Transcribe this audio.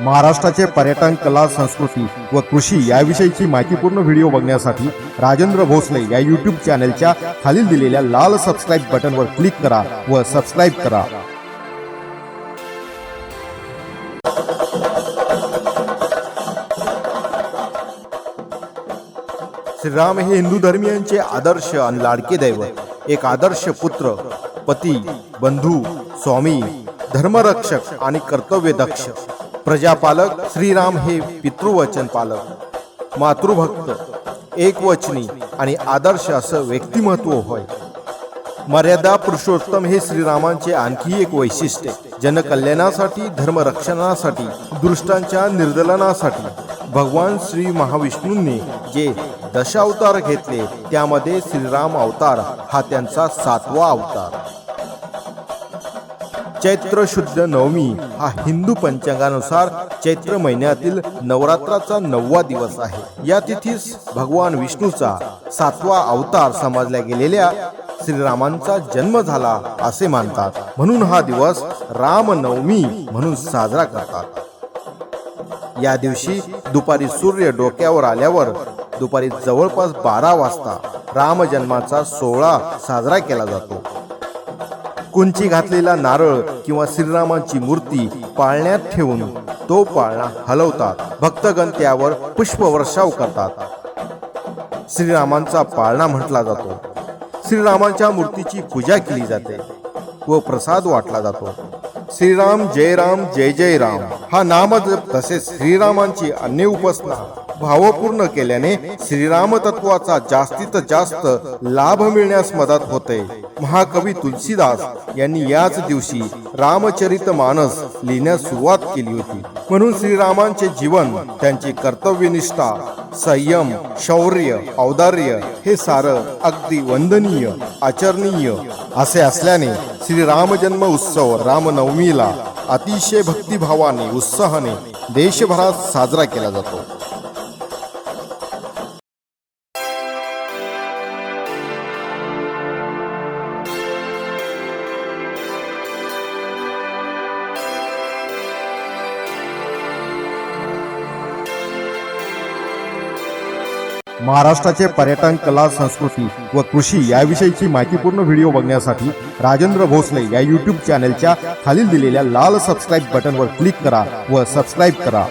महाराष्ट्राचे पर्यटन कला संस्कृती व कृषी याविषयीची माहितीपूर्ण व्हिडिओ बघण्यासाठी राजेंद्र भोसले या यूट्यूब चॅनलच्या खालील दिलेल्या लाल सबस्क्राईब बटनवर क्लिक करा व सबस्क्राईब करा. श्रीराम हे हिंदू धर्मियांचे आदर्श आणि लाडके दैवत एक आदर्श पुत्र पती बंधू स्वामी धर्मरक्षक आणि कर्तव्यदक्ष. प्रजापालक श्रीराम हे पितृवचन पालक. मातृभक्त एकवचनी आणि आदर्श असं व्यक्तिमत्व होय. मर्यादा पुरुषोत्तम हे श्रीरामांचे आणखी एक वैशिष्ट्य जनकल्याणासाठी धर्मरक्षणासाठी दुष्टांच्या निर्दलनासाठी. भगवान श्री महाविष्णूंनी जे दशावतार घेतले त्यामध्ये श्रीराम अवतार हा त्यांचा सातवा अवतार. चैत्र शुद्ध नवमी हा हिंदू पंचांगानुसार चैत्र महिन्यातील नवरात्राचा नववा दिवस आहे. या तिथीस भगवान विष्णूचा सातवा अवतार समजल्या गेलेल्या श्रीरामांचा जन्म झाला असे मानतात. म्हणून हा दिवस रामनवमी म्हणून साजरा करतात. या दिवशी दुपारी सूर्य डोक्यावर आल्यावर दुपारी जवळपास बारा वाजता रामजन्माचा सोहळा साजरा केला जातो. कुंची घातलेला नारळ किंवा श्रीरामांची मूर्ती पाळण्यात ठेवून तो पाळणा हलवतात. भक्तगण त्यावर पुष्पवर्षाव करतात. श्रीरामांचा पाळणा म्हटला जातो. श्रीरामांच्या मूर्तीची पूजा केली जाते व प्रसाद वाटला जातो. श्रीराम जय राम जय जय राम. हा नामजप तसेच श्रीरामांची अन्य उपासना भावपूर्ण केल्याने श्रीराम तत्वाचा जास्तीत जास्त लाभ मिळण्यास मदत होते. महाकवी तुलसीदास यांनी याच दिवशी रामचरित मानस लिहिण्यास सुरुवात केली होती. म्हणून श्रीरामांचे जीवन त्यांची कर्तव्यनिष्ठा संयम शौर्य औदार्य हे सारं अगदी वंदनीय आचरणीय असे असल्याने श्री रामजन्म उत्सव रामनवमीला अतिशय भक्तिभावाने उत्साहाने देशभरात साजरा केला जातो. महाराष्ट्राचे पर्यटन कला संस्कृती व कृषी याविषयीची माहितीपूर्ण व्हिडिओ बघण्यासाठी राजेंद्र भोसले या यूट्यूब चॅनलच्या खालील दिलेल्या लाल सबस्क्राईब बटनवर क्लिक करा व सबस्क्राईब करा.